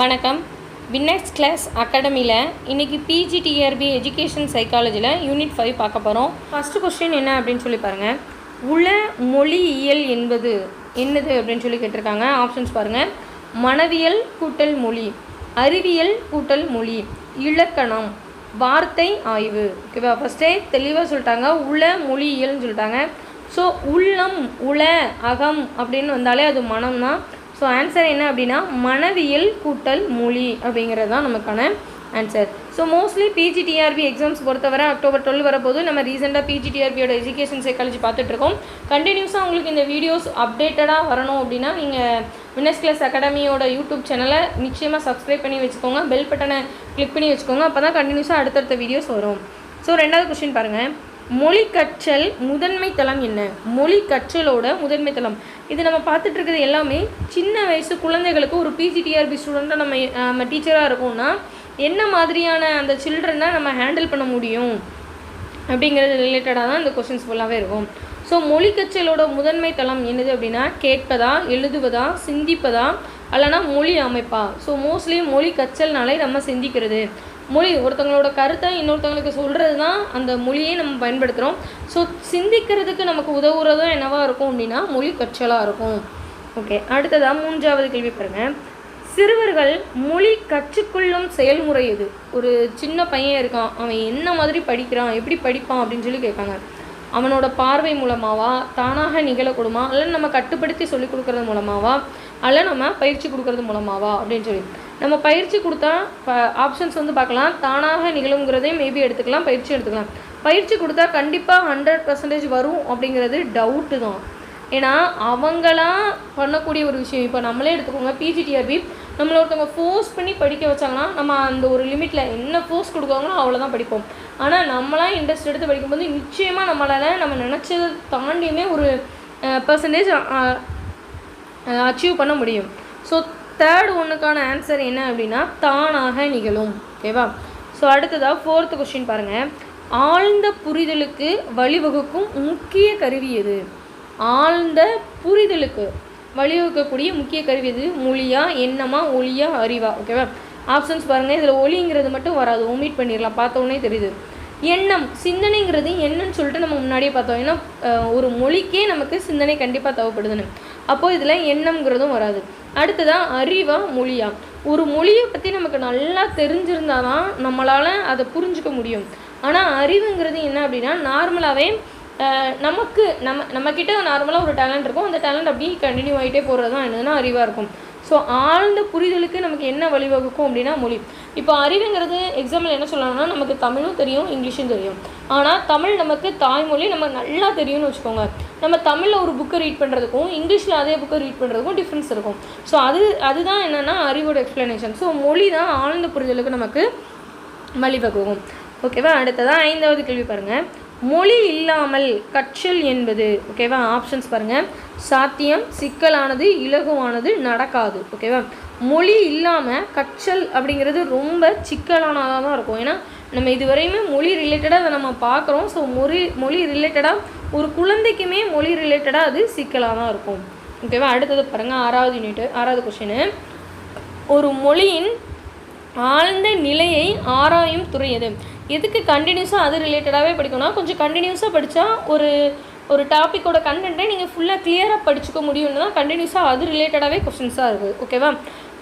வணக்கம். Winners class அகாடமியில் இன்றைக்கி பிஜிடிஆர்பி எஜுகேஷன் சைக்காலஜியில் யூனிட் ஃபைவ் பார்க்க போகிறோம் ஃபஸ்ட்டு கொஸ்டின் என்ன அப்படின்னு சொல்லி பாருங்கள் உள மொழியியல் என்பது என்னது அப்படின்னு சொல்லி கேட்டிருக்காங்க. ஆப்ஷன்ஸ் பாருங்கள் மனவியல் கூட்டல் மொழி. அறிவியல் கூட்டல் மொழி. இலக்கணம் வார்த்தை ஆய்வு. ஓகேவா ஃபஸ்ட்டே தெளிவாக சொல்லிட்டாங்க. உள மொழியியல்னு சொல்லிட்டாங்க. ஸோ உள்ளம் உள அகம் அப்படின்னு வந்தாலே அது மனம் தான் ஸோ ஆன்சர் என்ன அப்படின்னா மனவியல் கூட்டல் மொழி அப்படிங்கிறது தான் நமக்கான answer so mostly PGTRB exams பொறுத்தவரை அக்டோபர் டுவெல் வரப்போது நம்ம ரீசெண்டாக பிஜிடிஆர்பியோட எஜுகேஷன் சைக்காலஜி பார்த்துட்ருக்கோம். கண்டினியூஸாக உங்களுக்கு இந்த வீடியோஸ் அப்டேட்டடாக வரணும் அப்படின்னா நீங்கள் வினஸ் கிளாஸ் அகாடமியோட யூடியூப் சேனலை நிச்சயமாக சப்ஸ்கிரைப் பண்ணி வச்சுக்கோங்க. பெல் பட்டனை கிளிக் பண்ணி வச்சுக்கோங்க. அப்போ தான் கண்டினியூஸாக அடுத்தடுத்த வீடியோஸ் வரும். ஸோ ரெண்டாவது கொஸ்டின் பாருங்கள் மொழி கற்றல் முதன்மை தளம் என்ன? மொழி கற்றலோட முதன்மை தளம். இது நம்ம பார்த்துட்டு இருக்கிறது எல்லாமே சின்ன வயசு குழந்தைகளுக்கு ஒரு பிஜிடிஆர்பி ஸ்டூடெண்ட்டாக நம்ம நம்ம டீச்சராக இருக்கோம்னா என்ன மாதிரியான அந்த சில்ட்ரனை நம்ம ஹேண்டில் பண்ண முடியும்? அப்படிங்கிறது ரிலேட்டடாக தான் இந்த கொஸ்டின்ஸ் ஃபுல்லாகவே இருக்கும். ஸோ மொழி கற்றலோட முதன்மை தளம் என்னது அப்படின்னா கேட்பதா எழுதுவதா சிந்திப்பதா அல்லனா மொழி அமைப்பா? ஸோ மோஸ்ட்லி மொழி கற்றல்னாலே நம்ம சிந்திக்கிறது. மொழி ஒருத்தவங்களோட கருத்தை இன்னொருத்தவங்களுக்கு சொல்கிறது தான் அந்த மொழியை நம்ம பயன்படுத்துகிறோம் ஸோ சிந்திக்கிறதுக்கு நமக்கு உதவுறதும் என்னவாக இருக்கும் அப்படின்னா மொழி கற்றலாக இருக்கும். ஓகே அடுத்ததாக மூன்றாவது கேள்வி பாருங்கள் சிறுவர்கள் மொழி கற்றுக்கொள்ளும் செயல்முறை எது? ஒரு சின்ன பையன் இருக்கான் அவன் என்ன மாதிரி படிக்கிறான் எப்படி படிப்பான் அப்படின்னு சொல்லி கேட்காங்க அவனோட பார்வை மூலமாவா தானாக நிகழக்கூடுமா? இல்லை நம்ம கட்டுப்படுத்தி சொல்லி கொடுக்கறது மூலமாவா? அதில் நம்ம பயிற்சி கொடுக்கறது மூலமாவா அப்படின்னு சொல்லி. நம்ம பயிற்சி கொடுத்தா ஆப்ஷன்ஸ் வந்து பார்க்கலாம். தானாக நிகழுங்கிறதையும் மேபி எடுத்துக்கலாம் பயிற்சி எடுத்துக்கலாம். பயிற்சி கொடுத்தா கண்டிப்பாக ஹண்ட்ரட் பர்சன்டேஜ் வரும் அப்படிங்கிறது டவுட்டு தான். ஏன்னா அவங்களா பண்ணக்கூடிய ஒரு விஷயம். இப்போ நம்மளே எடுத்துக்கோங்க பிஜிடிஆர்பி நம்மளை ஒருத்தவங்க ஃபோர்ஸ் பண்ணி படிக்க வச்சாங்கன்னா நம்ம அந்த ஒரு லிமிட்டில் என்ன ஃபோர்ஸ் கொடுக்குறாங்களோ அவ்வளோதான் படிப்போம். ஆனால் நம்மளாம் இன்ட்ரெஸ்ட் எடுத்து படிக்கும்போது நிச்சயமாக நம்மளால் நம்ம நினச்சதை தாண்டியுமே ஒரு பர்சன்டேஜ் அச்சீவ் பண்ண முடியும். ஸோ தேர்ட் ஒன்றுக்கான ஆன்சர் என்ன அப்படின்னா தானாக நிகழும். ஓகேவா ஸோ அடுத்ததாக ஃபோர்த்து கொஸ்டின் பாருங்கள் ஆழ்ந்த புரிதலுக்கு வழிவகுக்கும் முக்கிய கருவி எது? ஆழ்ந்த புரிதலுக்கு வழிவகுக்கக்கூடிய முக்கிய கருவி எது? மொழியா எண்ணமா ஒளியா அறிவா? ஓகேவா ஆப்ஷன்ஸ் பாருங்கள் இதில் ஒளிங்கிறது மட்டும் வராது. ஒமிட் பண்ணிடலாம். பார்த்தோன்னே தெரியுது. எண்ணம் சிந்தனைங்கிறது என்னன்னு சொல்லிட்டு நம்ம முன்னாடியே பார்த்தோம். ஏன்னா ஒரு மொழிக்கே நமக்கு சிந்தனை கண்டிப்பாக தேவைப்படுதுன்னு. அப்போது இதில் எண்ணம்ங்கிறதும் வராது. அடுத்ததான் அறிவா மொழியா. ஒரு மொழியை பற்றி நமக்கு நல்லா தெரிஞ்சிருந்தால் தான் நம்மளால் அதை புரிஞ்சுக்க முடியும். ஆனால் அறிவுங்கிறது என்ன அப்படின்னா நார்மலாகவே நமக்கு நம்ம நம்மக்கிட்ட நார்மலாக ஒரு டேலண்ட் இருக்கும். அந்த டேலண்ட் அப்படியே கண்டினியூ ஆகிட்டே போகிறது தான் என்னதுன்னா அறிவாக இருக்கும். ஸோ ஆழ்ந்த புரிதலுக்கு நமக்கு என்ன வழிவகுக்கும் அப்படின்னா மொழி. இப்போ அறிவுங்கிறது எக்ஸாம்பிள் என்ன சொல்லலாம்னா நமக்கு தமிழும் தெரியும் இங்கிலீஷும் தெரியும். ஆனால் தமிழ் நமக்கு தாய்மொழி நம்ம நல்லா தெரியும்னு வச்சுக்கோங்க. நம்ம தமிழில் ஒரு புக்கை ரீட் பண்ணுறதுக்கும் இங்கிலீஷில் அதே புக்கை ரீட் பண்ணுறதுக்கும் டிஃப்ரென்ஸ் இருக்கும். ஸோ அது அதுதான் என்னென்னா அறிவோட எக்ஸ்ப்ளனேஷன் ஸோ மொழி தான் ஆழ்ந்த புரிதலுக்கு நமக்கு வழிவகுக்கும். ஓகேவா அடுத்ததான் ஐந்தாவது கேள்வி பாருங்கள் மொழி இல்லாமல் கற்றல் என்பது ஓகேவா ஆப்ஷன்ஸ் பாருங்கள் சாத்தியம் சிக்கலானது இலகுவானது நடக்காது ஓகேவா மொழி இல்லாமல் கற்றல் அப்படிங்கிறது ரொம்ப சிக்கலானதாக தான் இருக்கும். ஏன்னா நம்ம இதுவரையுமே மொழி ரிலேட்டடாக அதை நம்ம பார்க்குறோம். ஸோ மொழி மொழி ரிலேட்டடாக ஒரு குழந்தைக்குமே மொழி ரிலேட்டடாக அது சிக்கலாக தான் இருக்கும். ஓகேவா அடுத்தது பாருங்கள் ஆறாவது யூனிட்டு ஆறாவது கொஷினு ஒரு மொழியின் ஆழ்ந்த நிலையை ஆராயும் துறை எது? எதுக்கு கண்டினியூஸாக அது ரிலேட்டடாகவே படிக்கணும்னா கொஞ்சம் கண்டினியூஸாக படித்தா ஒரு ஒரு டாப்பிக்கோட கண்டென்ட்டை நீங்கள் ஃபுல்லாக கிளியராக படிச்சுக்க முடியும்னு தான் கண்டினியூஸாக அது ரிலேட்டடாகவே கொஸ்டின்ஸாக இருக்குது ஓகேவா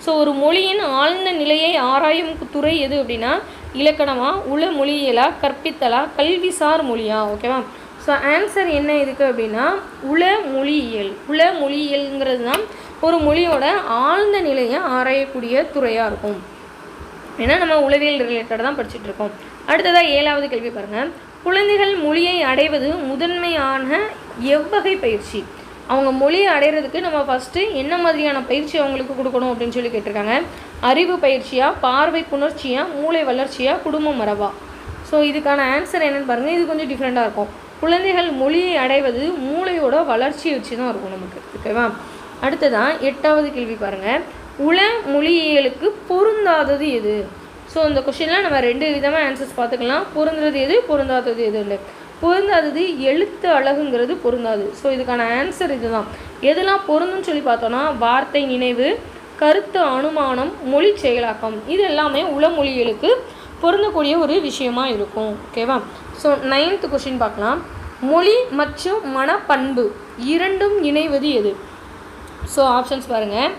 ஸோ ஒரு மொழியின் ஆழ்ந்த நிலையை ஆராயும் துறை எது அப்படின்னா இலக்கணமா உள மொழியியலா கற்பித்தலா கல்விசார் மொழியா? ஓகேவா ஸோ ஆன்சர் என்ன இருக்குது அப்படின்னா உள மொழியியல். உள மொழியியல்ங்கிறது தான் ஒரு மொழியோட ஆழ்ந்த நிலையை ஆராயக்கூடிய துறையாக இருக்கும். ஏன்னா நம்ம உளவியல் ரிலேட்டடாக தான் படிச்சுட்டு இருக்கோம். அடுத்ததாக ஏழாவது கேள்வி பாருங்கள் குழந்தைகள் மொழியை அடைவது முதன்மையான எவ்வகை பயிற்சி. அவங்க மொழியை அடைகிறதுக்கு நம்ம ஃபஸ்ட்டு என்ன மாதிரியான பயிற்சி அவங்களுக்கு கொடுக்கணும் அப்படின்னு சொல்லி கேட்டிருக்காங்க. அறிவு பயிற்சியாக பார்வை புணர்ச்சியாக மூளை வளர்ச்சியாக குடும்ப மரபா? ஸோ இதுக்கான ஆன்சர் என்னென்னு பாருங்கள் இது கொஞ்சம் டிஃப்ரெண்ட்டாக இருக்கும். குழந்தைகள் மொழியை அடைவது மூளையோட வளர்ச்சியை வச்சு தான் இருக்கும் நமக்கு. ஓகேவா? அடுத்ததான் எட்டாவது கேள்வி பாருங்கள் உள மொழியியலுக்கு பொருந்தாதது எது? ஸோ இந்த கொஷினில் நம்ம ரெண்டு விதமாக ஆன்சர்ஸ் பார்த்துக்கலாம். பொருந்துறது எது பொருந்தாதது எது இல்லை. பொருந்தாதது எழுத்து அழகுங்கிறது பொருந்தாது. ஸோ இதுக்கான ஆன்சர் இதுதான். எதெல்லாம் பொருந்தும்னு சொல்லி பார்த்தோன்னா வார்த்தை நினைவு கருத்து அனுமானம் மொழி செயலாக்கம். இது எல்லாமே உளமொழிகளுக்கு பொருந்தக்கூடிய ஒரு விஷயமா இருக்கும். ஓகேவா ஸோ நைன்த் கொஷின் பார்க்கலாம். மொழி மற்றும் மனப்பண்பு இரண்டும் இணைவது எது? ஸோ ஆப்ஷன்ஸ் பாருங்கள்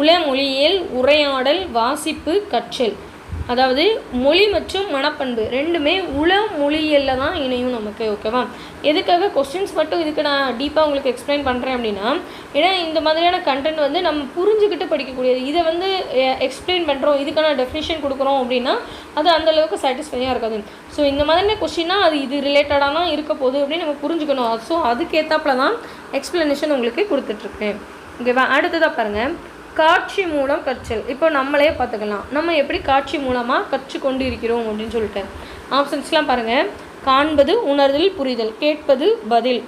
உளமொழியியல் உரையாடல் வாசிப்பு கற்றல். அதாவது மொழி மற்றும் மனப்பண்பு ரெண்டுமே உள மொழியில் தான் இணையும் நமக்கு ஓகேவா எதுக்காக கொஸ்டின்ஸ் மட்டும் இதுக்கு நான் டீப்பாக உங்களுக்கு எக்ஸ்பிளைன் பண்ணுறேன் அப்படின்னா ஏன்னா இந்த மாதிரியான கண்டென்ட் வந்து நம்ம புரிஞ்சுக்கிட்டு படிக்கக்கூடியது. இதை வந்து எக்ஸ்பிளைன் பண்ணுறோம் இதுக்கான டெஃபினேஷன் கொடுக்குறோம் அப்படின்னா அது அந்த அளவுக்கு சாட்டிஸ்ஃபையாக இருக்காது. ஸோ இந்த மாதிரியான கொஸ்டின்னா அது இது ரிலேட்டடாக தான் இருக்க போகுது அப்படின்னு நம்ம புரிஞ்சுக்கணும். ஸோ அதுக்கேற்றாப்புல தான் எக்ஸ்ப்ளனேஷன் உங்களுக்கு கொடுத்துட்ருக்கேன் ஓகேவா அடுத்ததாக பாருங்கள் காட்சி மூலம் கற்றல். இப்போ நம்மளே பார்த்துக்கலாம். நம்ம எப்படி காட்சி மூலமாக கற்றுக்கொண்டு இருக்கிறோம் அப்படின்னு சொல்லிட்டு. ஆப்ஷன்ஸ்லாம் பாருங்கள் காண்பது உணர்தல் புரிதல். கேட்பது பதில்.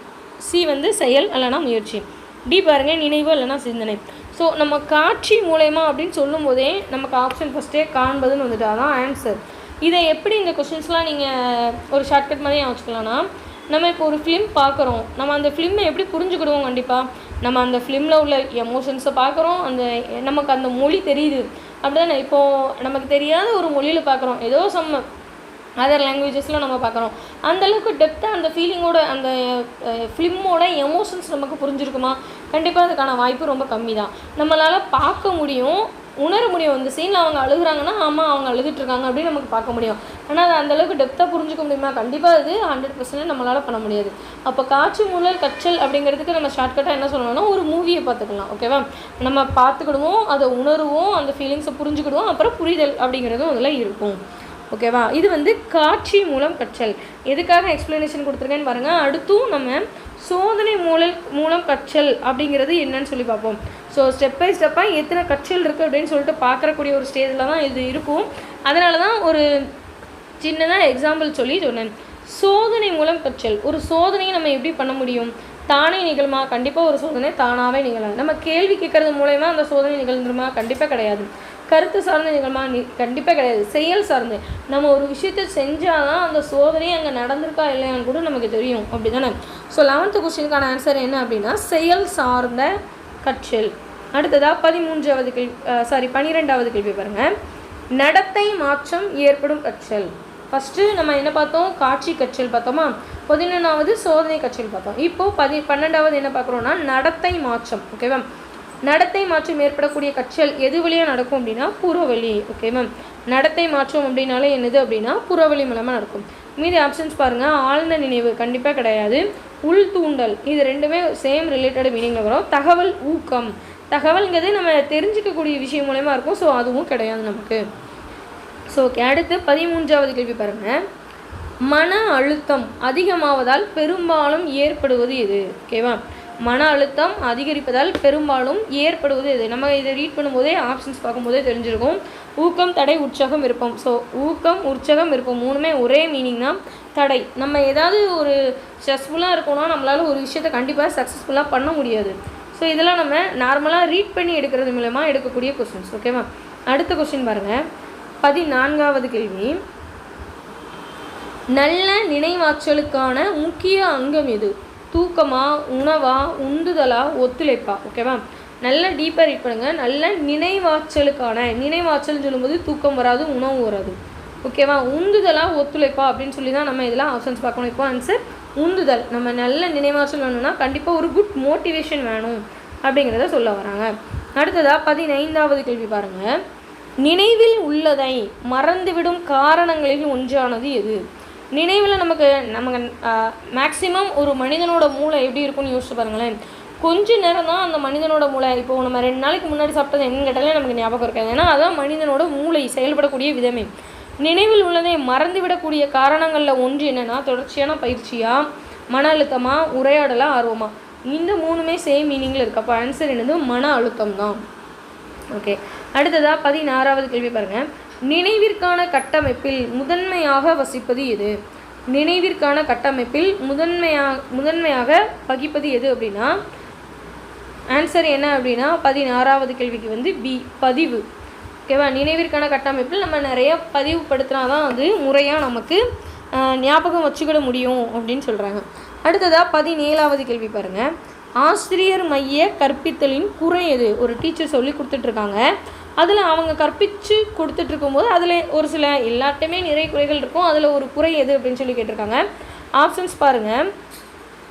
சி வந்து செயல் அல்லனா முயற்சி. டி பாருங்கள் நினைவு இல்லைனா சிந்தனை. ஸோ நம்ம காட்சி மூலயமா அப்படின்னு சொல்லும் போதே நமக்கு ஆப்ஷன் ஃபஸ்ட்டே காண்பதுன்னு வந்துட்டு அதான் ஆன்சர் இதை எப்படி இந்த கொஷின்ஸ்லாம் நீங்கள் ஒரு ஷார்ட்கட் மாதிரி வச்சுக்கலாம்னா நம்ம இப்போ ஒரு ஃபிலிம் பார்க்குறோம். நம்ம அந்த ஃபிலிமை எப்படி புரிஞ்சுக்கிடுவோம் கண்டிப்பாக நம்ம அந்த ஃபிலிமில் உள்ள எமோஷன்ஸை பார்க்குறோம். அந்த நமக்கு அந்த மொழி தெரியுது. அப்படிதானே? இப்போது நமக்கு தெரியாத ஒரு மொழியில் பார்க்குறோம். ஏதோ சம் அதர் லாங்குவேஜஸில் நம்ம பார்க்குறோம். அந்தளவுக்கு டெப்த்தாக அந்த ஃபீலிங்கோட அந்த ஃபிலிமோட எமோஷன்ஸ் நமக்கு புரிஞ்சிருக்குமா? கண்டிப்பாக அதுக்கான வாய்ப்பு ரொம்ப கம்மி தான் நம்மளால் பார்க்க முடியும். உணர முடியும். இந்த சீனில் அவங்க அழுகுறாங்கன்னா ஆமாம் அவங்க அழுதுட்ருக்காங்க அப்படின்னு நமக்கு பார்க்க முடியும். ஆனால் அது அந்தளவுக்கு டெப்த்தாக புரிஞ்சுக்க முடியுமா? கண்டிப்பாக அது ஹண்ட்ரட் பர்சன்ட் நம்மளால் பண்ண முடியாது. அப்போ காட்சி மூலர் கற்றல் அப்படிங்கிறதுக்கு நம்ம ஷார்ட்கட்டாக என்ன சொல்லணும்னா ஒரு மூவியை பார்த்துக்கலாம் ஓகேவா நம்ம பார்த்துக்கிடுவோம் அதை உணருவோம் அந்த ஃபீலிங்ஸை புரிஞ்சுக்கிடுவோம் அப்புறம் புரிதல் அப்படிங்கிறதும் அதில் இருக்கும். ஓகேவா இது வந்து காட்சி மூலம் கற்றல். எதுக்காக எக்ஸ்ப்ளனேஷன் கொடுத்துருக்கேன்னு பாருங்கள் அடுத்தும் நம்ம சோதனை மூலம் மூலம் கற்றல் அப்படிங்கிறது என்னன்னு சொல்லி பார்ப்போம். ஸோ ஸ்டெப் பை ஸ்டெப்பாக எத்தனை கட்சிகள் இருக்குது அப்படின்னு சொல்லிட்டு பார்க்கக்கூடிய ஒரு ஸ்டேஜில் தான் இது இருக்கும். அதனால தான் ஒரு சின்னதாக எக்ஸாம்பிள் சொல்லி சொன்னேன். சோதனை மூலம் கற்றல். ஒரு சோதனையை நம்ம எப்படி பண்ண முடியும்? தானே நிகழுமா? கண்டிப்பாக ஒரு சோதனை தானாகவே நிகழலாம். நம்ம கேள்வி கேட்கறது மூலயமா அந்த சோதனை நிகழ்ந்துருமா? கண்டிப்பாக கிடையாது. கருத்து சார்ந்த நிகழ்மா? நி கண்டிப்பாக கிடையாது. செயல் சார்ந்து. நம்ம ஒரு விஷயத்தை செஞ்சால் தான் அந்த சோதனை அங்கே நடந்திருக்கா இல்லையான்னு கூட நமக்கு தெரியும். அப்படி தானே ஸோ லெவன்த்து கொஸ்டினுக்கான ஆன்சர் என்ன அப்படின்னா செயல் சார்ந்த கற்றல். அடுத்ததாக பதிமூன்றாவது கேள்வி சாரி பன்னிரெண்டாவது கேள்வி பாருங்கள் நடத்தை மாற்றம் ஏற்படும் கற்றல். ஃபஸ்ட்டு நம்ம என்ன பார்த்தோம்? காட்சி கற்றல் பார்த்தோமா? பதினொன்றாவது சோதனை கற்றல் பார்த்தோம். இப்போது பதி பன்னெண்டாவது என்ன பார்க்குறோன்னா நடத்தை மாற்றம் ஓகேவா நடத்தை மாற்றம் ஏற்படக்கூடிய கற்றல் எது வழியாக நடக்கும் அப்படின்னா புறவழி ஓகேவா நடத்தை மாற்றம் அப்படின்னாலே என்னது அப்படின்னா புறவழி மூலமாக நடக்கும். மீதி ஆப்ஷன்ஸ் பாருங்கள் ஆழ்ந்த நினைவு கண்டிப்பாக கிடையாது. உள் தூண்டல் இது ரெண்டுமே சேம் ரிலேட்டட் மீனிங்கில் வரும். தகவல் ஊக்கம். தகவல்ங்கிறது நம்ம தெரிஞ்சிக்கக்கூடிய விஷயம் மூலயமா இருக்கும். ஸோ அதுவும் கிடையாது நமக்கு. ஸோ ஓகே அடுத்து பதிமூன்றாவது கேள்வி பாருங்கள் மன அழுத்தம் அதிகமாவதால் பெரும்பாலும் ஏற்படுவது எது? ஓகேவா மன அழுத்தம் அதிகரிப்பதால் பெரும்பாலும் ஏற்படுவது எது? நம்ம இதை ரீட் பண்ணும்போதே ஆப்ஷன்ஸ் பார்க்கும்போதே தெரிஞ்சிருக்கும். ஊக்கம் தடை உற்சாகம் விருப்பம் ஸோ ஊக்கம் உற்சாகம் விருப்பம் மூணுமே ஒரே மீனிங் தான். தடை. நம்ம ஏதாவது ஒரு ஸ்ட்ரெஸ்ஃபுல்லாக இருக்கோம்னா நம்மளால் ஒரு விஷயத்தை கண்டிப்பாக சக்ஸஸ்ஃபுல்லாக பண்ண முடியாது. ஸோ இதெல்லாம் நம்ம நார்மலாக ரீட் பண்ணி எடுக்கிறது மூலமாக எடுக்கக்கூடிய கொஸ்டின்ஸ் ஓகேவா அடுத்த கொஸ்டின் பாருங்கள் பதினான்காவது கேள்வி. நல்ல நினைவாற்றலுக்கான முக்கிய அங்கம் எது? தூக்கமா உணவா உந்துதலா ஒத்துழைப்பா? ஓகேவா நல்ல டீப்பாக ரீட் பண்ணுங்கள் நல்ல நினைவாற்றலுக்கான நினைவாற்றல்னு சொல்லும்போது தூக்கம் வராது உணவு வராது. ஓகேவா உந்துதலாக ஒத்துழைப்பா அப்படின்னு சொல்லி தான் நம்ம இதெல்லாம் ஆப்ஷன்ஸ் பார்க்கணும். இப்போ ஆன்சர் உந்துதல். நம்ம நல்ல நினைவாற்றல் வேணும்னா கண்டிப்பாக ஒரு குட் மோட்டிவேஷன் வேணும் அப்படிங்கிறத சொல்ல வராங்க. அடுத்ததாக பதினைந்தாவது கேள்வி பாருங்கள் நினைவில் உள்ளதை மறந்துவிடும் காரணங்களில் ஒன்றானது எது? நினைவில் நமக்கு நமக்கு மேக்ஸிமம் ஒரு மனிதனோட மூளை எப்படி இருக்கும்னு யோசிச்சு பாருங்களேன். கொஞ்ச நேரம் தான் அந்த மனிதனோட மூளை. இப்போ நம்ம ரெண்டு நாளைக்கு முன்னாடி சாப்பிட்டது என்னன்னு கேட்டாலே நமக்கு ஞாபகம் இருக்காது. ஏன்னா அதான் மனிதனோட மூளை செயல்படக்கூடிய விதமே. நினைவில் உள்ளதை மறந்துவிடக்கூடிய காரணங்களில் ஒன்று என்னென்னா தொடர்ச்சியான பயிற்சியா மன அழுத்தமா உரையாடலா ஆர்வமா. இந்த மூணுமே சேம் மீனிங்கில் இருக்கு. அப்போ ஆன்சர் என்னது? மன அழுத்தம் தான். ஓகே அடுத்ததாக பதினாறாவது கேள்வி பாருங்கள் நினைவிற்கான கட்டமைப்பில் முதன்மையாக வசிப்பது எது? நினைவிற்கான கட்டமைப்பில் முதன்மையாக முதன்மையாக வகிப்பது எது அப்படின்னா ஆன்சர் என்ன அப்படின்னா பதினாறாவது கேள்விக்கு வந்து பி பதிவு. ஓகேவா நினைவிற்கான கட்டமைப்பில் நம்ம நிறைய பதிவுப்படுத்தினா தான் அது முறையாக நமக்கு ஞாபகம் வச்சுக்கிட முடியும் அப்படின்னு சொல்கிறாங்க அடுத்ததாக பதினேழாவது கேள்வி பாருங்கள் ஆசிரியர் மைய கற்பித்தலின் குறை எது? ஒரு டீச்சர் சொல்லி கொடுத்துட்ருக்காங்க. அதில் அவங்க கற்பித்து கொடுத்துட்ருக்கும்போது அதில் ஒரு சில எல்லாட்டையுமே நிறைய குறைகள் இருக்கும். அதில் ஒரு குறை எது அப்படின்னு சொல்லி கேட்டிருக்காங்க. ஆப்ஷன்ஸ் பாருங்கள்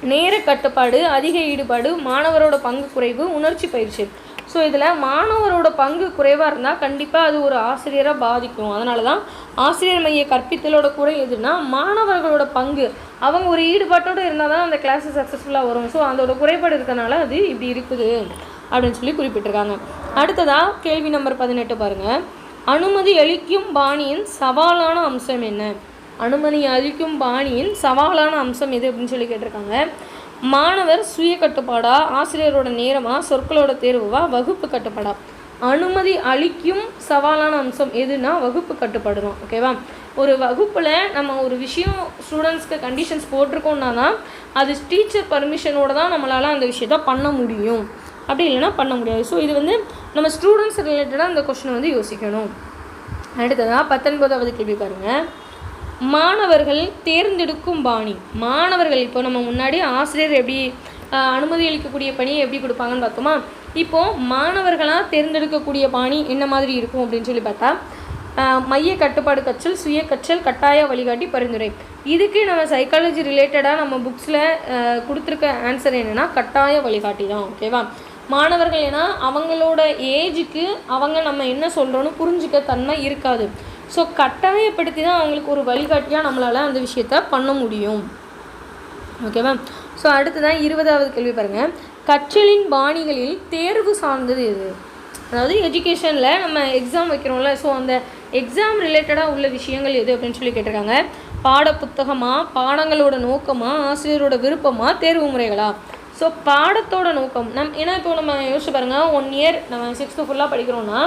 நேர கட்டுப்பாடு அதிக ஈடுபாடு மாணவரோட பங்கு குறைவு உணர்ச்சி பயிற்சி. ஸோ இதில் மாணவரோட பங்கு குறைவாக இருந்தால் கண்டிப்பாக அது ஒரு ஆசிரியராக பாதிக்கும். அதனால தான் ஆசிரியர் மைய கற்பித்தலோட குறை எதுனா மாணவர்களோட பங்கு. அவங்க ஒரு ஈடுபாட்டோடு இருந்தால் தான் அந்த கிளாஸ் சக்ஸஸ்ஃபுல்லாக வரும். ஸோ அதோட குறைபாடு இருக்கனால அது இப்படி இருக்குது அப்படின்னு சொல்லி குறிப்பிட்டிருக்காங்க. அடுத்ததாக கேள்வி நம்பர் பதினெட்டு பாருங்கள் அனுமதி அளிக்கும் பாணியின் சவாலான அம்சம் என்ன? அனுமதி அளிக்கும் பாணியின் சவாலான அம்சம் எது அப்படின்னு சொல்லி கேட்டிருக்காங்க. மாணவர் சுய கட்டுப்பாடா? ஆசிரியரோட நேரமா? சொற்களோட தேர்வுவா? வகுப்பு கட்டுப்பாடா? அனுமதி அளிக்கும் சவாலான அம்சம் எதுனா வகுப்பு கட்டுப்பாடு தான். ஓகேவா? ஒரு வகுப்பில் நம்ம ஒரு விஷயம் ஸ்டூடெண்ட்ஸ்க்கு கண்டிஷன்ஸ் போட்டிருக்கோம்னா தான் அது டீச்சர் பர்மிஷனோட தான் நம்மளால் அந்த விஷயத்த பண்ண முடியும். அப்படி இல்லைன்னா பண்ண முடியாது. ஸோ இது வந்து நம்ம ஸ்டூடெண்ட்ஸ் ரிலேட்டடாக அந்த கொஷினை வந்து யோசிக்கணும். அடுத்ததாக பத்தொன்பதாவது கேள்வி பாருங்கள் மாணவர்கள் தேர்ந்தெடுக்கும் பாணி. மாணவர்கள் இப்போ நம்ம முன்னாடி ஆசிரியர் எப்படி அனுமதி அளிக்கக்கூடிய பணியை எப்படி கொடுப்பாங்கன்னு பார்த்தோமா? இப்போது மாணவர்களாக தேர்ந்தெடுக்கக்கூடிய பாணி என்ன மாதிரி இருக்கும் அப்படின்னு சொல்லி பார்த்தா மைய கட்டுப்பாடு கற்றல் சுய கற்றல் கட்டாய வழிகாட்டி பரிந்துரை. இதுக்கு நம்ம சைக்காலஜி ரிலேட்டடாக நம்ம புக்ஸில் கொடுத்துருக்க ஆன்சர் என்னென்னா கட்டாய வழிகாட்டி தான் ஓகேவா மாணவர்கள் ஏன்னா அவங்களோட ஏஜுக்கு அவங்க நம்ம என்ன சொல்கிறோன்னு புரிஞ்சுக்க தன்மை இருக்காது. ஸோ கட்டாயப்படுத்தி தான் அவங்களுக்கு ஒரு வழிகாட்டியாக நம்மளால் அந்த விஷயத்த பண்ண முடியும். ஓகேவா ஸோ அடுத்ததான் இருபதாவது கேள்வி பாருங்கள் கற்றலின் பாணிகளில் தேர்வு சார்ந்தது எது? அதாவது எஜுகேஷனில் நம்ம எக்ஸாம் வைக்கிறோம்ல ஸோ அந்த எக்ஸாம் ரிலேட்டடாக உள்ள விஷயங்கள் எது அப்படின்னு சொல்லி கேட்டிருக்காங்க. பாட புத்தகமாக பாடங்களோட நோக்கமாக ஆசிரியரோட விருப்பமா தேர்வு முறைகளா? ஸோ பாடத்தோட நோக்கம் நம் ஏன்னா இப்போ நம்ம யோசிச்சு பாருங்கள் ஒன் இயர் நம்ம சிக்ஸ்த்து ஃபுல்லாக படிக்கிறோன்னா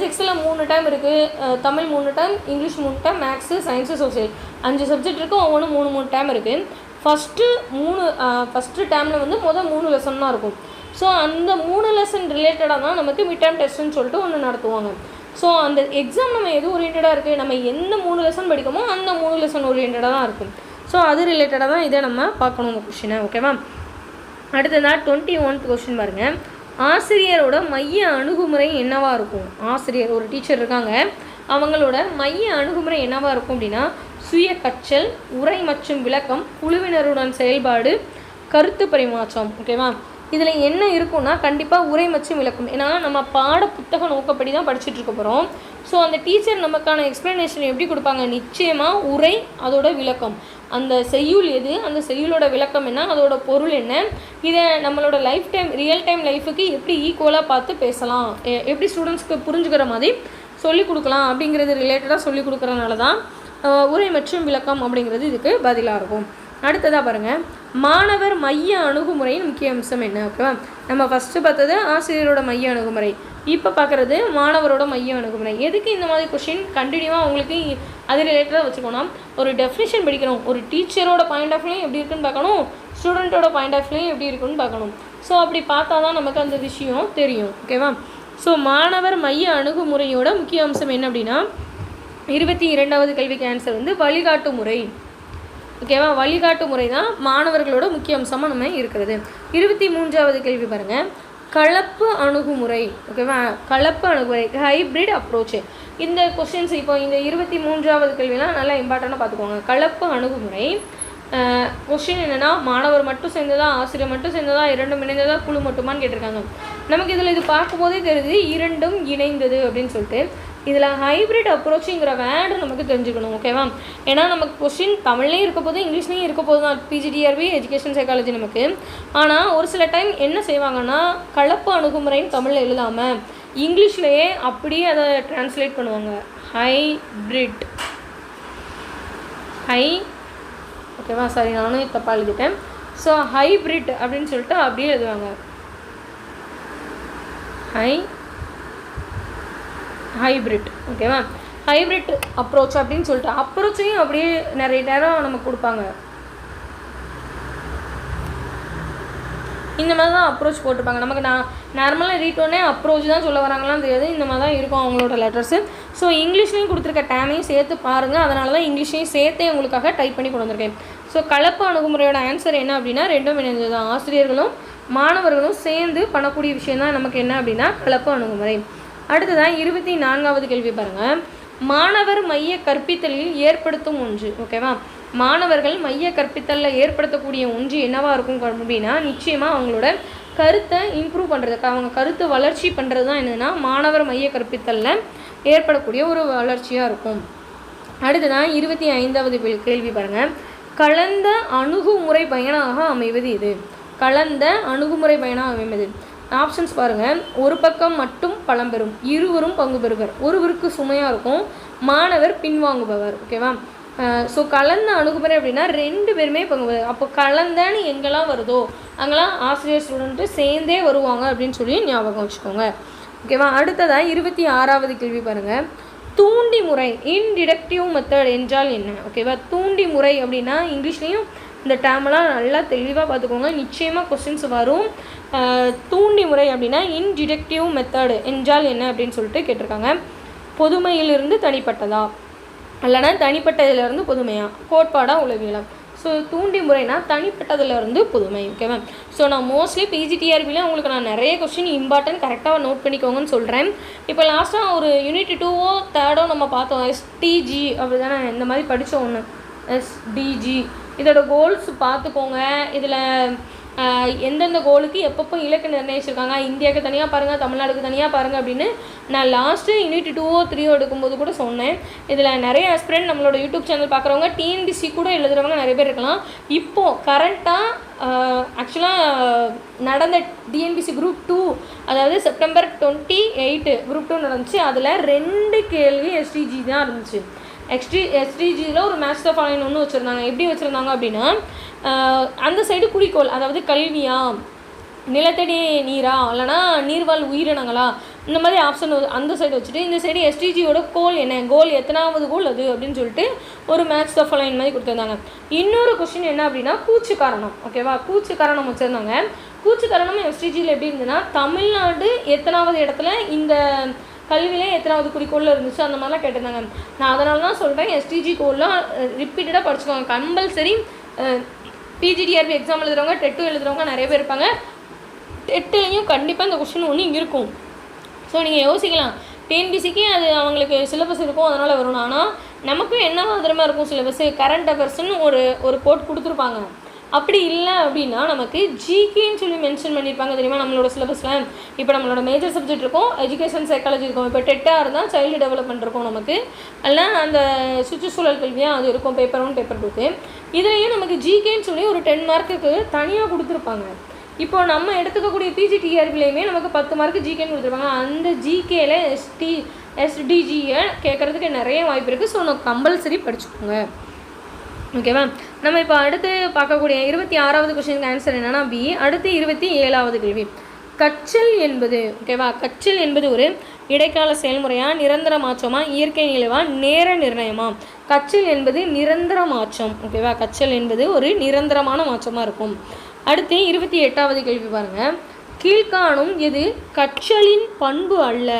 சிக்ஸ்த்தில் மூணு டைம் இருக்குது தமிழ் மூணு டைம் இங்கிலீஷ் மூணு டைம் மேக்ஸு சயின்ஸு சோசியல் அஞ்சு சப்ஜெக்ட் இருக்குது ஒவ்வொன்றும் மூணு மூணு டைம் இருக்குது ஃபஸ்ட்டு மூணு ஃபஸ்ட்டு டைமில் வந்து மொதல் மூணு லெசன் தான் இருக்கும். ஸோ அந்த மூணு லெசன் ரிலேட்டடாக தான் நமக்கு மிட் டைம் டெஸ்ட்டுன்னு சொல்லிட்டு ஒன்று நடத்துவாங்க. ஸோ அந்த எக்ஸாம் நம்ம எது ஓரியன்டாக இருக்குது நம்ம எந்த மூணு லெசன் படிக்கமோ அந்த மூணு லெசன் ஓரியன்டாக தான் இருக்கும். ஸோ அது ரிலேட்டடாக தான் இதை நம்ம பார்க்கணும் கொஷினை ஓகேவா அடுத்ததாக டுவெண்ட்டி ஒன் கொஷின் பாருங்கள் ஆசிரியரோட மைய அணுகுமுறை என்னவாக இருக்கும்? ஆசிரியர் ஒரு டீச்சர் இருக்காங்க. அவங்களோட மைய அணுகுமுறை என்னவாக இருக்கும் அப்படின்னா சுய கற்றல் உரை மற்றும் விளக்கம் குழுவினருடன் செயல்பாடு கருத்து பரிமாற்றம் ஓகேவா இதில் என்ன இருக்கும்னா கண்டிப்பாக உரை மற்றும் விளக்கம். ஏன்னா நம்ம பாட புத்தக நோக்கப்படி தான் படிச்சுட்டு இருக்க போகிறோம் ஸோ அந்த டீச்சர் நமக்கான எக்ஸ்ப்ளனேஷன் எப்படி கொடுப்பாங்க? நிச்சயமாக உரை அதோட விளக்கம். அந்த செய்யுள் எது? அந்த செய்யுளோட விளக்கம் என்ன? அதோட பொருள் என்ன? இதை நம்மளோட லைஃப் டைம் ரியல் டைம் லைஃபுக்கு எப்படி ஈக்குவலாக பார்த்து பேசலாம். எ- எப்படி ஸ்டூடெண்ட்ஸ்க்கு புரிஞ்சுக்கிற மாதிரி சொல்லிக் கொடுக்கலாம் அப்படிங்கிறது ரிலேட்டடாக சொல்லிக் கொடுக்குறனால தான் உரை மற்றும் விளக்கம் அப்படிங்கிறது இதுக்கு பதிலாக இருக்கும். அடுத்ததாக பாருங்கள் மாணவர் மைய அணுகுமுறையின் முக்கிய அம்சம் என்ன? ஓகேவா நம்ம ஃபஸ்ட்டு பார்த்தது ஆசிரியரோட மைய அணுகுமுறை. இப்போ பார்க்குறது மாணவரோட மையம் அணுகுமுறை. எதுக்கு இந்த மாதிரி கொஷின் கண்டினியூவாக உங்களுக்கு அது ரிலேட்டடாக வச்சுக்கோன்னா ஒரு டெஃபினேஷன் படிக்கணும். ஒரு டீச்சரோட பாயிண்ட் ஆஃப் வியூ எப்படி இருக்குன்னு பார்க்கணும். ஸ்டூடெண்ட்டோட பாயிண்ட் ஆஃப் வியூ எப்படி இருக்குன்னு பார்க்கணும். ஸோ அப்படி பார்த்தா தான் நமக்கு அந்த விஷயம் தெரியும். ஓகேவா ஸோ மாணவர் மைய அணுகுமுறையோட முக்கிய அம்சம் என்ன அப்படின்னா இருபத்தி இரண்டாவது கேள்விக்கு ஆன்சர் வந்து வழிகாட்டு முறை. ஓகேவா வழிகாட்டு முறை தான் மாணவர்களோட முக்கிய அம்சமாக நம்ம இருக்கிறது. இருபத்தி மூன்றாவது கேள்வி பாருங்கள் கலப்பு அணுகுமுறை ஓகேவா கலப்பு அணுகுமுறை ஹைப்ரிட் அப்ரோச்சு இந்த கொஸ்டின்ஸ் இப்போ இந்த இருபத்தி மூன்றாவது கேள்விலாம் நல்லா இம்பார்ட்டண்ட்டாக பார்த்துக்கோங்க. கலப்பு அணுகுமுறை கொஸ்டின் என்னென்னா மாணவர் மட்டும் சேர்ந்ததா ஆசிரியர் மட்டும் சேர்ந்ததா இரண்டும் இணைந்ததா குழு மட்டுமான்னு கேட்டிருக்காங்க. நமக்கு இதில் இது பார்க்கும்போதே தெரியுது இரண்டும் இணைந்தது அப்படின்னு சொல்லிட்டு. இதில் ஹைப்ரிட் அப்ரோச்சுங்கிற வேர்டு நமக்கு தெரிஞ்சுக்கணும் ஓகேவா ஏன்னா நமக்கு கொஸ்டின் தமிழ்லேயும் இருக்க போது இங்கிலீஷ்லேயும் இருக்க போது தான் பிஜிடிஆர்பி எஜுகேஷன் சைக்காலஜி நமக்கு. ஆனால் ஒரு சில டைம் என்ன செய்வாங்கன்னா கலப்பு அணுகுமுறைன்னு தமிழில் எழுதாமல் இங்கிலீஷ்லேயே அப்படியே அதை டிரான்ஸ்லேட் பண்ணுவாங்க. ஹைப்ரிட் ஹை ஓகேவா சரி நானும் தப்பாக எழுதிட்டேன். ஸோ ஹைப்ரிட் அப்படின்னு சொல்லிட்டு அப்படியே எழுதுவாங்க. ஹை ஹைப்ரிட் ஓகேவா ஹைப்ரிட் அப்ரோச் அப்படின்னு சொல்லிட்டு அப்ரோச்சையும் அப்படியே நிறைய நேரம் நமக்கு கொடுப்பாங்க. இந்த மாதிரி தான் அப்ரோச் போட்டிருப்பாங்க. நமக்கு நான் நார்மலாக ரீட்டோனே அப்ரோச் தான் சொல்ல வராங்களான்னு தெரியாது. இந்த மாதிரி தான் இருக்கும் அவங்களோட லெட்டர்ஸு ஸோ இங்கிலீஷ்லேயும் கொடுத்துருக்க டேமையும் சேர்த்து பாருங்கள் அதனால தான் இங்கிலீஷையும் சேர்த்தே உங்களுக்காக டைப் பண்ணி கொண்டு வந்திருக்கேன். ஸோ கலப்பு அணுகுமுறையோட ஆன்சர் என்ன அப்படின்னா ரெண்டும் இணைந்தது தான் ஆசிரியர்களும் மாணவர்களும் சேர்ந்து பண்ணக்கூடிய விஷயம் தான் நமக்கு என்ன அப்படின்னா கலப்பு அணுகுமுறை. அடுத்ததான் இருபத்தி நான்காவது கேள்வி பாருங்கள் மாணவர் மைய கற்பித்தலில் ஏற்படுத்தும் ஒன்று. ஓகேவா மாணவர்கள் மைய கற்பித்தலில் ஏற்படுத்தக்கூடிய ஒன்று என்னவாக இருக்கும் அப்படின்னா நிச்சயமாக அவங்களோட கருத்தை இம்ப்ரூவ் பண்ணுறதுக்கு அவங்க கருத்து வளர்ச்சி பண்ணுறது தான் என்னதுன்னா மாணவர் மைய கற்பித்தலில் ஏற்படக்கூடிய ஒரு வளர்ச்சியாக இருக்கும். அடுத்ததான் இருபத்தி ஐந்தாவது கேள்வி பாருங்கள் கலந்த அணுகுமுறை பயனாக அமைவது இது கலந்த அணுகுமுறை பயனாக அமைவது. ஆப்ஷன்ஸ் பாருங்கள் ஒரு பக்கம் மட்டும் பலம் பெறும். இருவரும் பங்கு பெறுவர். ஒருவருக்கு சுமையாக இருக்கும். மாணவர் பின்வாங்குபவர். ஓகேவா ஸோ கலந்த அணுகுமுறை அப்படின்னா ரெண்டு பேருமே பங்கு அப்போ கலந்தன்னு எங்கெல்லாம் வருதோ அங்கெல்லாம் ஆசிரியர் ஸ்டூடெண்ட்டு சேர்ந்தே வருவாங்க அப்படின்னு சொல்லி ஞாபகம் வச்சுக்கோங்க. ஓகேவா அடுத்ததாக இருபத்தி ஆறாவது கேள்வி பாருங்கள் தூண்டி முறை இன்டிடக்டிவ் மெத்தட் என்றால் என்ன? ஓகேவா தூண்டி முறை அப்படின்னா இங்கிலீஷ்லேயும் இந்த டேர்மெல்லாம் நல்லா தெளிவாக பார்த்துக்கோங்க. நிச்சயமாக கொஸ்டின்ஸ் வரும். தூண்டி முறை அப்படின்னா இன்டிடெக்டிவ் மெத்தடு என்றால் என்ன அப்படின்னு சொல்லிட்டு கேட்டிருக்காங்க. பொதுமையிலிருந்து தனிப்பட்டதா? இல்லைனா தனிப்பட்டதிலிருந்து பொதுமையா? கோட்பாடாக உளவியலாம் ஸோ தூண்டி முறைனா தனிப்பட்டதுலேருந்து புதுமை ஓகேவா ஸோ நான் மோஸ்ட்லி பிஜிடிஆர்பியில் உங்களுக்கு நான் நிறைய கொஸ்டின் இம்பார்ட்டன்ட் கரெக்டாக நோட் பண்ணிக்கோங்கன்னு சொல்கிறேன் இப்போ லாஸ்ட்டாக ஒரு யூனிட் டூவோ தேர்டோ நம்ம பார்த்தோம். எஸ்டிஜி அப்படி தானே இந்த மாதிரி படித்த ஒன்று எஸ்டிஜி இதோட கோல்ஸ் பார்த்துக்கோங்க. இதில் எந்தெந்த கோலுக்கு எப்பப்போ இலக்கு நிர்ணயிச்சிருக்காங்க இந்தியாவுக்கு தனியாக பாருங்கள் தமிழ்நாடுக்கு தனியாக பாருங்கள் அப்படின்னு நான் லாஸ்ட்டு யூனிட் டூவோ த்ரீயோ எடுக்கும்போது கூட சொன்னேன். இதில் நிறைய ஆஸ்பிரண்ட் நம்மளோட யூடியூப் சேனல் பார்க்குறவங்க டிஎன்பிசி கூட எழுதுறவங்க நிறைய பேர் இருக்கலாம். இப்போது கரண்ட்டாக ஆக்சுவலாக நடந்த டிஎன்பிசி குரூப் டூ அதாவது September twenty eight group two நடந்துச்சு. அதில் ரெண்டு கேள்வி எஸ்டிஜி தான் இருந்துச்சு. எக்ஸ்டி எஸ்டிஜியில் ஒரு மேட்ச் ஆஃப் ஆயின் ஒன்று வச்சுருந்தாங்க. எப்படி வச்சுருந்தாங்க அப்படின்னா அந்த சைடு குறிக்கோள் அதாவது கல்வியா நிலத்தடி நீரா இல்லைனா நீர்வாழ் உயிரினங்களா இந்த மாதிரி ஆப்ஷன் அந்த சைடு வச்சுட்டு இந்த சைடு எஸ்டிஜியோட கோல் என்ன? கோல் எத்தனாவது கோல் அது? அப்படின்னு சொல்லிட்டு ஒரு மேட்ச் ஆஃப் லைன் மாதிரி கொடுத்துருந்தாங்க. இன்னொரு கொஸ்டின் என்ன அப்படின்னா கூச்சு காரணம். ஓகேவா கூச்சு காரணம் வச்சுருந்தாங்க. கூச்சு காரணம் எஸ்டிஜியில் எப்படி இருந்ததுன்னா தமிழ்நாடு எத்தனாவது இடத்துல இந்த கல்வியிலே எத்தனாவது குறிக்கோளில் இருந்துச்சு அந்த மாதிரிலாம் கேட்டிருந்தாங்க. நான் அதனால தான் சொல்கிறேன் எஸ்டிஜி கோல்லாம் ரிப்பீட்டடாக படிச்சுக்கோங்க. கம்பல்சரி பிஜிடிஆர்பி எக்ஸாம் எழுதுறவங்க டெட்டு எழுதுறவங்க நிறைய பேர் இருப்பாங்க. டெட்டுலையும் கண்டிப்பாக இந்த கொஷின் ஒன்று இருக்கும். ஸோ நீங்கள் யோசிக்கலாம். டிஎன்பிசிக்கு அது அவங்களுக்கு சிலபஸ் இருக்கும் அதனால் வரும் ஆனால் நமக்கும் என்ன மாதிரமாக இருக்கும் சிலபஸ் கரண்ட் அஃபேர்ஸ்னு ஒரு ஒரு கோட் கொடுத்துருப்பாங்க. அப்படி இல்லை அப்படின்னா நமக்கு ஜிகேன்னு சொல்லி மென்ஷன் பண்ணியிருப்பாங்க தெரியுமா? நம்மளோட சிலபஸில் இப்போ நம்மளோட மேஜர் சப்ஜெக்ட் இருக்கும். எஜுகேஷன் சைக்காலஜி இருக்கும். இப்போ டெட்டாக இருந்தால் சைல்டு டெவலப்மெண்ட் இருக்கும் நமக்கு. எல்லாம் அந்த சுற்றுச்சூழல் கல்வியாக அது இருக்கும். பேப்பர் ஒன் பேப்பர் டூக்கு இதுலேயும் நமக்கு ஜிகேன்னு சொல்லி ஒரு டென் மார்க்குக்கு தனியாக கொடுத்துருப்பாங்க. இப்போ நம்ம எடுத்துக்கக்கூடிய பிஜிடிஆர்பிலையுமே நமக்கு பத்து மார்க்கு ஜிகேன்னு கொடுத்துருப்பாங்க. அந்த ஜிகேல எஸ்டி எஸ்டிஜியை கேட்குறதுக்கு நிறைய வாய்ப்பு இருக்குது ஸோ நம்ம கம்பல்சரி படிச்சுக்கோங்க. ஓகேவா நம்ம இப்போ அடுத்து பார்க்கக்கூடிய இருபத்தி ஆறாவது கொஸ்டினுக்கு ஆன்சர் என்னன்னா பி அடுத்து இருபத்தி ஏழாவது கேள்வி. கற்றல் என்பது ஓகேவா கற்றல் என்பது ஒரு இடைக்கால செயல்முறையா நிரந்தர மாற்றமா இயற்கை நிலவா நேர நிர்ணயமா? கற்றல் என்பது நிரந்தர மாற்றம் ஓகேவா கற்றல் என்பது ஒரு நிரந்தரமான மாற்றமாக இருக்கும். அடுத்து இருபத்தி எட்டாவது கேள்வி பாருங்கள் கீழ்காணும் எது? கற்றலின் பண்பு அல்ல.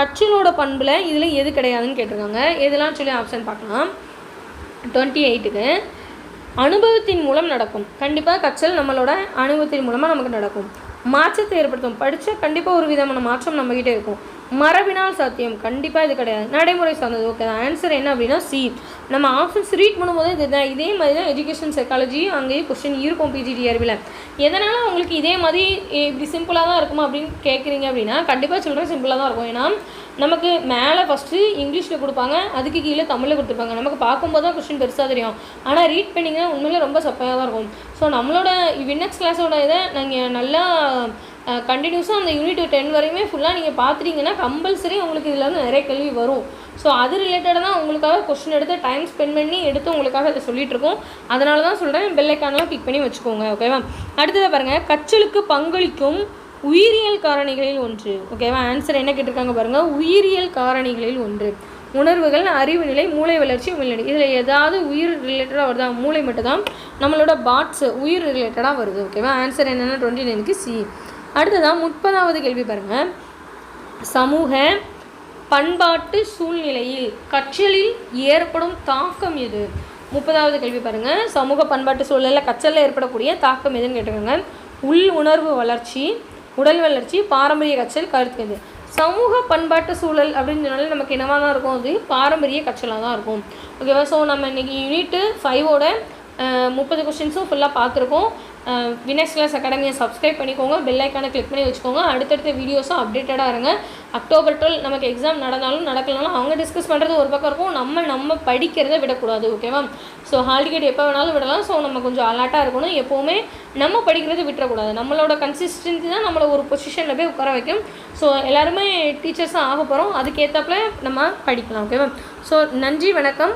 கற்றலோட பண்பில் இதில் எது கிடையாதுன்னு கேட்டிருக்காங்க. எதெல்லாம் சொல்லி ஆப்ஷன் பார்க்கலாம். டுவெண்ட்டி எயிட்டுக்கு அனுபவத்தின் மூலம் நடக்கும். கண்டிப்பாக கற்றல் நம்மளோட அனுபவத்தின் மூலமாக நமக்கு நடக்கும். மாற்றத்தை ஏற்படுத்தும். படித்தா கண்டிப்பாக ஒரு விதமான மாற்றம் நம்மக்கிட்ட இருக்கும். மரபினால் சாத்தியம். கண்டிப்பாக இது கிடையாது. நடைமுறை சார்ந்தது. ஓகே தான். ஆன்சர் என்ன அப்படின்னா சி நம்ம ஆப்ஷன்ஸ் ரீட் பண்ணும்போது இதுதான். இதே மாதிரி தான் எஜுகேஷன் சைக்காலஜி அங்கேயும் கொஸ்டின் இருக்கும் பிஜிடிஆர்பியில் எதனால் உங்களுக்கு இதே மாதிரி இப்படி சிம்பிளாக தான் இருக்குமா அப்படின்னு கேட்குறீங்க அப்படின்னா கண்டிப்பாக சொல்கிறேன் சிம்பிளாக தான் இருக்கும். ஏன்னா நமக்கு மேலே ஃபஸ்ட்டு இங்கிலீஷில் கொடுப்பாங்க அதுக்கு கீழே தமிழில் கொடுத்துருப்பாங்க. நமக்கு பார்க்கும்போது தான் கொஸ்டின் பெருசாக தெரியும். ஆனால் ரீட் பண்ணிங்கன்னா உண்மையிலே ரொம்ப சப்பையாக தான் இருக்கும். ஸோ நம்மளோட வின்னக்ஸ் கிளாஸோட இதை நீங்கள் நல்லா கண்டினியூஸாக அந்த யூனிட் டென் வரையுமே ஃபுல்லாக நீங்கள் பார்த்துட்டீங்கன்னா கம்பல்சரி உங்களுக்கு இதில் வந்து நிறைய கேள்வி வரும். ஸோ அது ரிலேட்டடாக தான் உங்களுக்காக கொஸ்டின் எடுத்து டைம் ஸ்பெண்ட் பண்ணி எடுத்து உங்களுக்காக இதை சொல்லிட்டு இருக்கோம். அதனால தான் சொல்கிறேன் பெல்லைக்கானலாம் கிளிக் பண்ணி வச்சுக்கோங்க ஓகேவா அடுத்ததாக பாருங்கள் கச்சலுக்கு பங்களிக்கும் உயிரியல் காரணிகளில் ஒன்று. ஓகேவா ஆன்சர் என்ன கேட்டிருக்காங்க பாருங்கள் உயிரியல் காரணிகளில் ஒன்று. உணர்வுகள் அறிவு நிலை மூளை வளர்ச்சி உமிழ்நிலை இதில் ஏதாவது உயிர் ரிலேட்டடாக வருதா? மூளை மட்டும் தான் நம்மளோட பாட்ஸ் உயிர் ரிலேட்டடாக வருது. ஓகேவா ஆன்சர் என்னென்னா டுவெண்ட்டி நைனுக்கு சி அடுத்ததாக முப்பதாவது கேள்வி பாருங்கள் சமூக பண்பாட்டு சூழ்நிலையில் கற்றலில் ஏற்படும் தாக்கம் எது? முப்பதாவது கேள்வி பாருங்கள் சமூக பண்பாட்டு சூழலில் கற்றலில் ஏற்படக்கூடிய தாக்கம் எதுன்னு கேட்டுக்கோங்க உள் உணர்வு வளர்ச்சி உடல் வளர்ச்சி பாரம்பரிய கற்றல் கருத்து சமூக பண்பாட்டு சூழல் அப்படின்னு சொன்னாலே நமக்கு என்னவாக தான் இருக்கும்? அது பாரம்பரிய கற்றலாக தான் இருக்கும். ஓகேவா ஸோ நம்ம இன்றைக்கி யூனிட்டு ஃபைவோட முப்பது கொஸ்டின்ஸும் ஃபுல்லாக பார்த்துருக்கோம். வினஸ் கிளாஸ் அகாடமியை சப்ஸ்கிரைப் பண்ணிக்கோங்க. பெல்லைக்கானை கிளிக் பண்ணி வச்சுக்கோங்க. அடுத்தடுத்த வீடியோஸும் அப்டேட்டடாக இருங்க. அக்டோபர் டுவெல் நமக்கு எக்ஸாம் நடந்தாலும் நடக்கலனாலும் அவங்க டிஸ்கஸ் பண்ணுறது ஒரு பக்கம் இருக்கும். நம்ம நம்ம படிக்கிறத விடக்கூடாது ஓகேவா ஸோ ஹால் டிக்கெட் எப்போ வேணாலும் விடலாம். ஸோ நம்ம கொஞ்சம் அலர்ட்டாக இருக்கணும். எப்போவுமே நம்ம படிக்கிறத விட்டுறக்கூடாது. நம்மளோட கன்சிஸ்டன்சி தான் நம்மளை ஒரு பொசிஷனில் போய் உட்கார வைக்கும். ஸோ எல்லாருமே டீச்சர்ஸாக ஆக போகிறோம் அதுக்கேற்றப்பல நம்ம படிக்கலாம் ஓகேவா ஸோ நன்றி வணக்கம்.